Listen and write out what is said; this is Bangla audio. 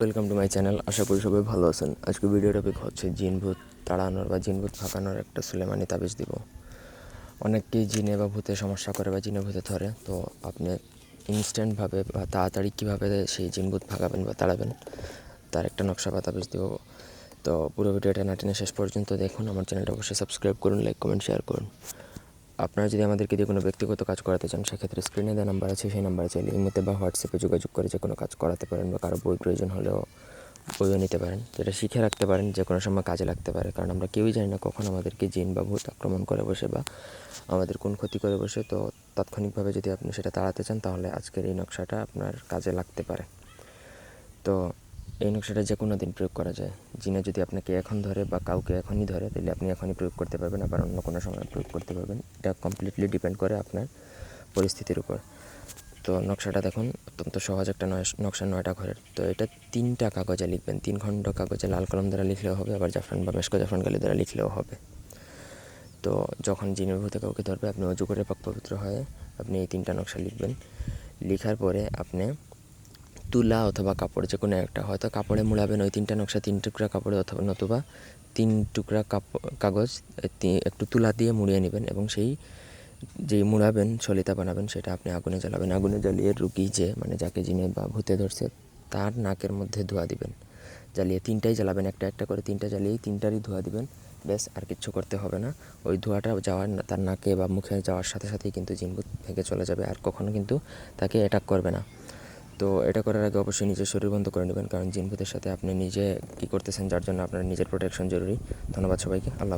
ওয়েলকাম টু মাই চ্যানেল আশা করি সবাই ভালো আছেন। আজকে ভিডিও টপিক হচ্ছে জিন ভূত তাড়ানোর বা জিন ভূত ফাঁকানোর একটা সুলেমানি তাবিজ দিব। অনেককেই জিনে বা ভূতে সমস্যা করে বা জিনে ভূতে ধরে। তো আপনি ইনস্ট্যান্টভাবে বা তাড়াতাড়ি কীভাবে সেই জিন ভূত ভাগাবেন বা তাড়াবেন, তার একটা নকশা বা তাবিজ দিব। তো পুরো ভিডিওটা না টেনে শেষ পর্যন্ত দেখুন। আমার চ্যানেলটা অবশ্যই সাবস্ক্রাইব করুন লাইক কমেন্ট শেয়ার করুন। আপনারা যদি আমাদেরকে দিয়ে কোনো ব্যক্তিগত কাজ করাতে চান, সেক্ষেত্রে স্ক্রিনে দেওয়া নাম্বার আছে, সেই নাম্বারে চাইলে ইমোতে বা হোয়াটসঅ্যাপে যোগাযোগ করে যে কোনো কাজ করাতে পারেন বা কারও বই প্রয়োজন হলেও বইও নিতে পারেন। যেটা শিখে রাখতে পারেন, যে কোনো সময় কাজে লাগতে পারে। কারণ আমরা কেউই জানি না কখন আমাদেরকে জিন বা ভূত আক্রমণ করে বসে বা আমাদের কোন ক্ষতি করে বসে। তো তাৎক্ষণিকভাবে যদি আপনি সেটা তাড়াতে চান, তাহলে আজকের এই নকশাটা আপনার কাজে লাগতে পারে। তো এই নকশাটা যে কোনো দিন প্রয়োগ করা যায়। জিনে যদি আপনাকে এখন ধরে বা কাউকে এখনই ধরে, তাহলে আপনি এখনই প্রয়োগ করতে পারবেন, আবার অন্য কোনো সময় প্রয়োগ করতে পারবেন। এটা কমপ্লিটলি ডিপেন্ড করে আপনার পরিস্থিতির উপর। তো নকশাটা দেখুন, অত্যন্ত সহজ একটা নয় নকশা নয়টা ঘরের। তো এটা তিনটা কাগজে লিখবেন, তিন খণ্ড কাগজে লাল কলম দ্বারা লিখলেও হবে, আবার জাফরান বা মেশকো জাফরান কালি দ্বারা লিখলেও হবে। তো যখন জিনের ভূতে কাউকে ধরবে, আপনি অজু করে পাক পবিত্র হয়ে আপনি এই তিনটা নকশা লিখবেন। লিখার পরে আপনি তুলা অথবা কাপড় যে কোনো একটা। হয়তো কাপড়ে মুড়াবেন ওই তিনটা নকশা, তিন টুকরা কাপড়ে অথবা নতুবা তিন টুকরা কাপড় কাগজ একটু তুলা দিয়ে মুড়িয়ে নেবেন এবং সেই যেই মুড়াবেন, সলিতা বানাবেন, সেটা আপনি আগুনে জ্বালাবেন। আগুনে জ্বালিয়ে রুগী যে মানে যাকে জিনে বা ভূতে ধরছে, তার নাকের মধ্যে ধোয়া দিবেন। জ্বালিয়ে তিনটাই জ্বালাবেন, একটা একটা করে তিনটা জ্বালিয়েই তিনটারই ধোয়া দিবেন। ব্যাস, আর কিচ্ছু করতে হবে না। ওই ধোঁয়াটা যাওয়ার তার নাকে বা মুখে যাওয়ার সাথে সাথেই কিন্তু জিনভূত ভেঙে চলে যাবে। আর কখনো কিন্তু তাকে অ্যাটাক করবে না। তো এটা করার আগে অবশ্যই নিজের শরীর বন্ধ করে নেবেন, কারণ জিনভূতের সাথে আপনি নিজে কী করতেছেন, যার জন্য আপনার নিজের প্রোটেকশন জরুরি। ধন্যবাদ সবাইকে, আল্লাহ